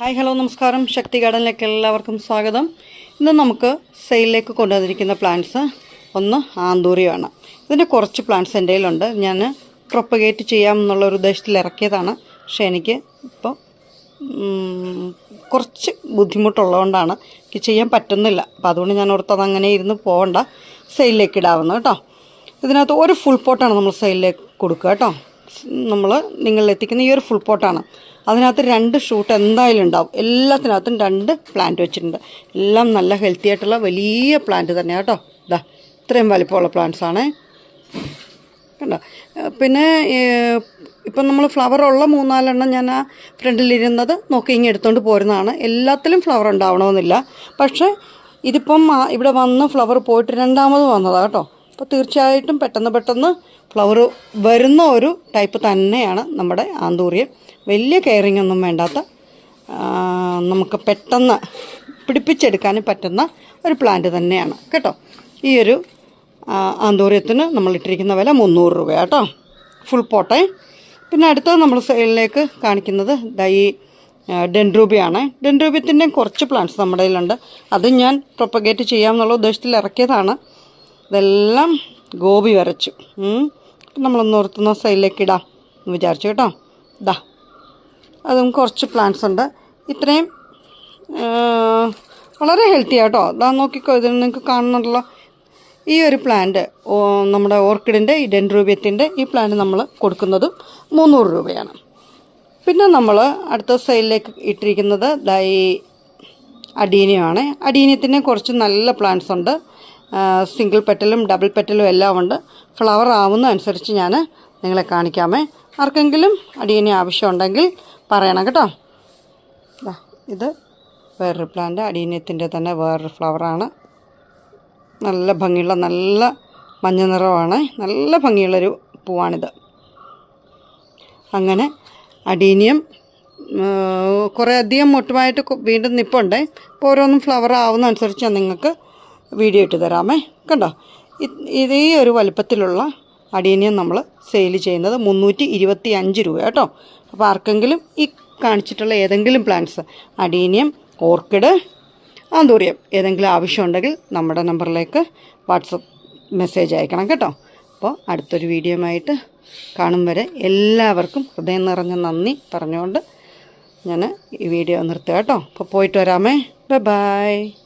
Hi hello നമസ്കാരം. ശക്തി ഗാർഡനിലേക്ക് എല്ലാവർക്കും സ്വാഗതം. ഇന്ന് നമുക്ക് സെയിലിലേക്ക് കൊണ്ടുവന്നിരിക്കുന്ന പ്ലാന്റ്സ് ഒന്ന് ആന്തൂറിയാണ്. ഇതിന്റെ കുറച്ച് പ്ലാന്റ്സ് എന്റെ കയ്യിലുണ്ട്. ഞാൻ പ്രൊപ്പഗേറ്റ് ചെയ്യാം എന്നുള്ള ഒരു ഉദ്ദേശത്തിൽ ഇറക്കിയതാണ്. പക്ഷേ എനിക്ക് ഇപ്പോൾ കുറച്ച് ബുദ്ധിമുട്ടുള്ളതുകൊണ്ടാണ് എനിക്ക് ചെയ്യാൻ പറ്റുന്നില്ല. അപ്പോൾ അതുകൊണ്ട് ഞാൻ ഓർത്തത് അങ്ങനെ ഇരുന്ന് പോകണ്ട. സെയിലിലേക്ക് ഇടാവുന്നത് കേട്ടോ. ഇതിനകത്ത് ഒരു ഫുൾ പോട്ടാണ് നമ്മൾ സെയിലിലേക്ക് കൊടുക്കുക കേട്ടോ. നമ്മൾ നിങ്ങൾ എത്തിക്കുന്ന ഈ ഒരു ഫുൾ പോട്ടാണ് അതിനകത്ത് രണ്ട് ഷൂട്ട് എന്തായാലും ഉണ്ടാവും. എല്ലാത്തിനകത്തും രണ്ട് പ്ലാന്റ് വെച്ചിട്ടുണ്ട്. എല്ലാം നല്ല ഹെൽത്തി ആയിട്ടുള്ള വലിയ പ്ലാന്റ് തന്നെയാണ് കേട്ടോ. ഇതാ ഇത്രയും വലിപ്പമുള്ള പ്ലാന്റ്സ് ആണേ. കണ്ടോ? പിന്നെ ഇപ്പം നമ്മൾ ഫ്ലവർ ഉള്ള മൂന്നാലെണ്ണം ഞാൻ ആ ഫ്രണ്ടിലിരുന്നത് നോക്കി ഇങ്ങനെ എടുത്തുകൊണ്ട് പോരുന്നതാണ്. എല്ലാത്തിലും ഫ്ലവർ ഉണ്ടാവണമെന്നില്ല. പക്ഷേ ഇതിപ്പം ഇവിടെ വന്ന് ഫ്ലവർ പോയിട്ട് രണ്ടാമത് വന്നതാണ് കേട്ടോ. അപ്പോൾ തീർച്ചയായിട്ടും പെട്ടെന്ന് പെട്ടെന്ന് ഫ്ലവർ വരുന്ന ഒരു ടൈപ്പ് തന്നെയാണ് നമ്മുടെ ആന്തൂറിയം. വലിയ കെയറിങ് ഒന്നും വേണ്ടാത്ത നമുക്ക് പെട്ടെന്ന് പിടിപ്പിച്ചെടുക്കാൻ പറ്റുന്ന ഒരു പ്ലാന്റ് തന്നെയാണ് കേട്ടോ. ഈ ഒരു ആന്തൂറിയത്തിന് നമ്മൾ ഇട്ടിരിക്കുന്ന വില മുന്നൂറ് രൂപ കേട്ടോ. ഫുൾ പോട്ടെ പിന്നെ അടുത്തത് നമ്മൾ സെയിലിലേക്ക് കാണിക്കുന്നത് ഈ ഡെൻഡ്രൂബിയാണ്. ഡെൻഡ്രൂബിയത്തിന്റെ കുറച്ച് പ്ലാന്റ്സ് നമ്മുടെ കയ്യിലുണ്ട്. അത് ഞാൻ പ്രൊപ്പഗേറ്റ് ചെയ്യാമെന്നുള്ള ഉദ്ദേശത്തിൽ ഇറക്കിയതാണ്. ഇതെല്ലാം ഗോപി വരച്ചു. നമ്മളൊന്ന് ഓർത്തുന്ന സൈഡിലേക്ക് ഇടാം എന്ന് വിചാരിച്ചു കേട്ടോ. ഇതാ അതും കുറച്ച് പ്ലാന്റ്സ് ഉണ്ട്. ഇത്രയും വളരെ ഹെൽത്തി ആട്ടോ ഇതാ നോക്കിക്കോ ഇതിൽ നിങ്ങൾക്ക് കാണുന്നുണ്ടല്ലോ. ഈ ഒരു പ്ലാന്റ് നമ്മുടെ ഓർക്കിഡിന്റെ ഈ ഡെൻഡ്രൂബിയത്തിന്റെ ഈ പ്ലാന്റ് നമ്മൾ കൊടുക്കുന്നത് മുന്നൂറ് രൂപയാണ്. പിന്നെ നമ്മൾ അടുത്ത സൈഡിലേക്ക് ഇട്ടിരിക്കുന്നത് ദൈ ഈ അഡീനിയമാണ് അഡീനിയത്തിന് കുറച്ച് നല്ല പ്ലാന്റ്സ് ഉണ്ട്. സിംഗിൾ പെറ്റലും ഡബിൾ പെറ്റലും എല്ലാം ഉണ്ട്. ഫ്ലവർ ആവുന്ന അനുസരിച്ച് ഞാൻ നിങ്ങളെ കാണിക്കാമേ. ആർക്കെങ്കിലും അടിയനെ ആവശ്യമുണ്ടെങ്കിൽ പറയണം കേട്ടോ. ഇത് വേറൊരു പ്ലാന്റ് അടിയനത്തിന്റെ തന്നെ വേറൊരു ഫ്ലവറാണ് നല്ല ഭംഗിയുള്ള നല്ല മഞ്ഞ നിറമാണ്. നല്ല ഭംഗിയുള്ളൊരു പൂവാണിത്. അങ്ങനെ അടീനിയം കുറേ അധികം മൊട്ടുമായിട്ട് വീണ്ടും നിപ്പുണ്ട്. ഇപ്പോൾ ഓരോന്നും ഫ്ലവർ ആവുന്ന അനുസരിച്ച് നിങ്ങൾക്ക് വീഡിയോ ഇട്ട് തരാമേ. കണ്ടോ? ഇത് ഒരു വലുപ്പത്തിലുള്ള അഡീനിയം നമ്മൾ സെയിൽ ചെയ്യുന്നത് മുന്നൂറ്റി ഇരുപത്തി അഞ്ച് രൂപ കേട്ടോ. അപ്പോൾ ആർക്കെങ്കിലും ഈ കാണിച്ചിട്ടുള്ള ഏതെങ്കിലും പ്ലാന്റ്സ് അഡീനിയം ഓർക്കിഡ് ആന്തൂറിയം ഏതെങ്കിലും ആവശ്യമുണ്ടെങ്കിൽ നമ്മുടെ നമ്പറിലേക്ക് വാട്സപ്പ് മെസ്സേജ് അയക്കണം കേട്ടോ. അപ്പോൾ അടുത്തൊരു വീഡിയോയുമായിട്ട് കാണും വരെ എല്ലാവർക്കും ഹൃദയം നിറഞ്ഞ നന്ദി പറഞ്ഞുകൊണ്ട് ഞാൻ ഈ വീഡിയോ നിർത്തുക കേട്ടോ. അപ്പോൾ പോയിട്ട് വരാമേ. Bye bye